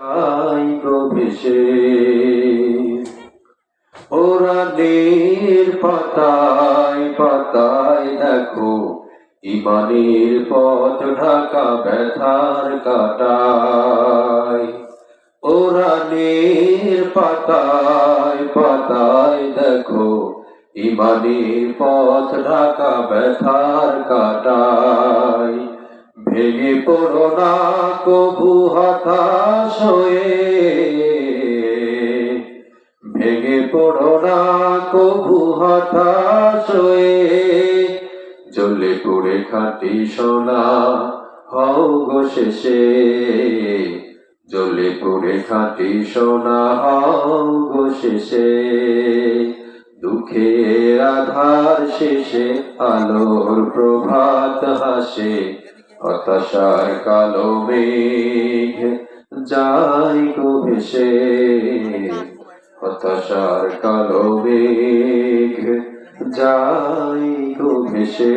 গো ভেসে ওরানের পাতায় পাতায় দেখো, ইমানের পথ ঢাকা ব্যথার কাটায়। ওরানের পাতায় পাতায় দেখো, ইমানের পথ ঢাকা ব্যথার ভেঙে পড়ো না কবু হতাশ হয়ে ভেঙে পড়ো কবু হতাশ হয়ে জ্বলে পড়ে খাটি সোনা, হও গো শেষে। জ্বলে পড়ে খাটি সোনা, হও গো শেষে। দুঃখের আধার শেষে আলোর প্রভাত হাসে। হতাশার কালো মেঘ যাই গো ভেসে হতাশার কালো মেঘ যাই গো ভেসে